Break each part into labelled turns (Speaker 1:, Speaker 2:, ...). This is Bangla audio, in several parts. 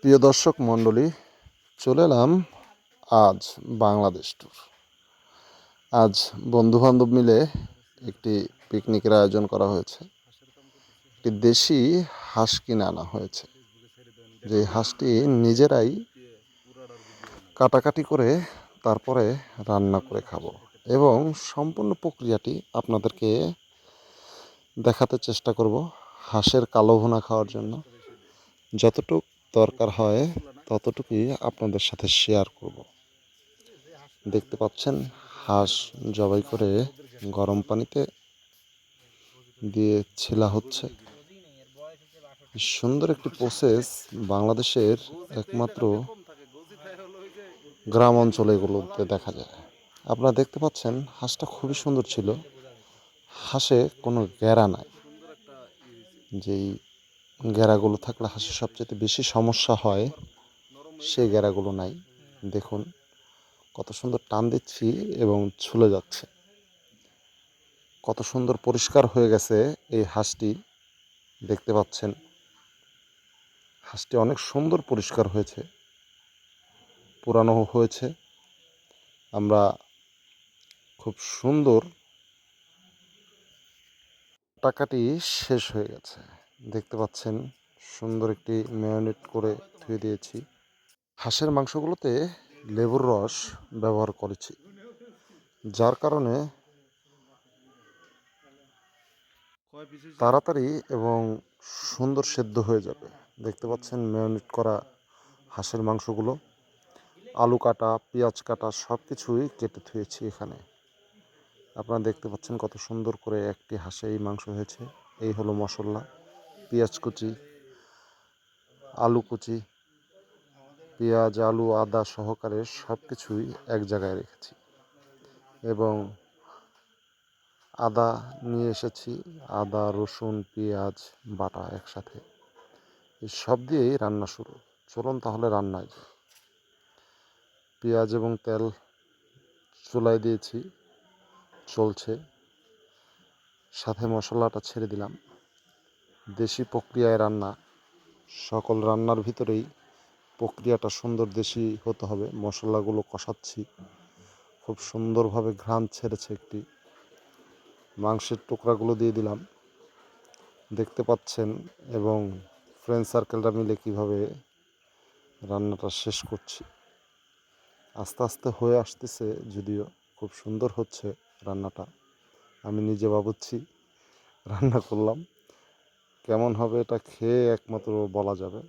Speaker 1: প্রিয় দর্শক মণ্ডলী, চলে এলাম আজ বাংলাদেশ ট্যুর আজ বন্ধুবান্ধব মিলে একটি পিকনিকের আয়োজন করা হয়েছে। একটি দেশি হাঁস কিনে আনা হয়েছে। যে হাঁসটি নিজেরাই কাটাকাটি করে তারপরে রান্না করে খাব এবং সম্পূর্ণ প্রক্রিয়াটি আপনাদেরকে দেখাতে চেষ্টা করব হাঁসের কালো ভুনা খাওয়ার জন্য। যতটুক দরকার হয়, ততটুকুই আপনাদের সাথে শেয়ার করব। দেখতে পাচ্ছেন, হাঁস জবাই করে গরম পানিতে দিয়ে ছেলা হচ্ছে। সুন্দর একটি প্রসেস বাংলাদেশের একমাত্র গ্রাম অঞ্চলে এগুলোতে দেখা যায়। আপনারা দেখতে পাচ্ছেন, হাঁসটা খুবই সুন্দর ছিল। হাঁসে কোনো গ্যারা নাই। যেই গ্যারাগুলো থাকলে হাঁসের সবচেয়ে বেশি সমস্যা হয়, সেই গ্যারাগুলো নাই। দেখুন, কত সুন্দর টান দিচ্ছি এবং ছুলে যাচ্ছে। কত সুন্দর পরিষ্কার হয়ে গেছে এই হাঁসটি, দেখতে পাচ্ছেন। হাঁসটি অনেক সুন্দর পরিষ্কার হয়েছে পুরানো হয়েছে। আমরা খুব সুন্দর টাকাটি শেষ হয়ে গেছে। দেখতে পাচ্ছেন, সুন্দর একটি ম্যারিনেট করে ধুয়ে দিয়েছি। হাঁসের মাংসগুলোতে লেবুর রস ব্যবহার করেছি, যার কারণে তাড়াতাড়ি এবং সুন্দর সেদ্ধ হয়ে যাবে। দেখতে পাচ্ছেন, ম্যারিনেট করা হাঁসের মাংসগুলো। আলু কাটা, পেঁয়াজ কাটা সব কিছুই কেটে ধুয়েছি এখানে। আপনারা দেখতে পাচ্ছেন কত সুন্দর করে একটি হাঁসে এই মাংস হয়েছে। এই হলো মশলা। পেঁয়াজ কুচি, আলু কুচি, পেঁয়াজ, আলু, আদা সহকারে সব কিছুই এক জায়গায় রেখেছি এবং আদা নিয়ে এসেছি, আদা, রসুন, পেঁয়াজ, বাটা একসাথে। এই সব দিয়েই রান্না শুরু। চলুন তাহলে রান্নায় যাই। পেঁয়াজ এবং তেল চুলায় দিয়েছি, চলছে। সাথে মশলাটা ছেড়ে দিলাম। দেশি প্রক্রিয়ায় রান্না, সকল রান্নার ভিতরেই প্রক্রিয়াটা সুন্দর দেশি হতে হবে। মশলাগুলো কষাচ্ছি। খুব সুন্দরভাবে ঘ্রাণ ছেড়েছে একটি মাংসের টুকরাগুলো দিয়ে দিলাম। দেখতে পাচ্ছেন এবং ফ্রেন্ড সার্কেলটা মিলে কীভাবে রান্নাটা শেষ করছি। আস্তে আস্তে হয়ে আসতেছে যদিও খুব সুন্দর হচ্ছে রান্নাটা। আমি নিজে ভাবুচ্ছি রান্না করলাম। কেমন হবে এটা খেয়ে একমাত্র বলা যাবে।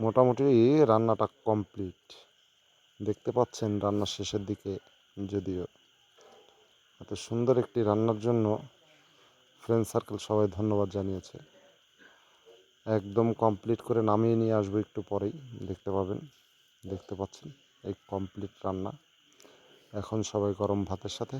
Speaker 1: মোটামুটি রান্নাটা কমপ্লিট দেখতে পাচ্ছেন রান্নার শেষের দিকে যদিও। এত সুন্দর একটি রান্নার জন্য ফ্রেন্ড সার্কেল সবাই ধন্যবাদ জানিয়েছে। একদম কমপ্লিট করে নামিয়ে নিয়ে আসব একটু পরেই, দেখতে পাবেন। দেখতে পাচ্ছেন, এই কমপ্লিট রান্না। এখন সবাই গরম ভাতের সাথে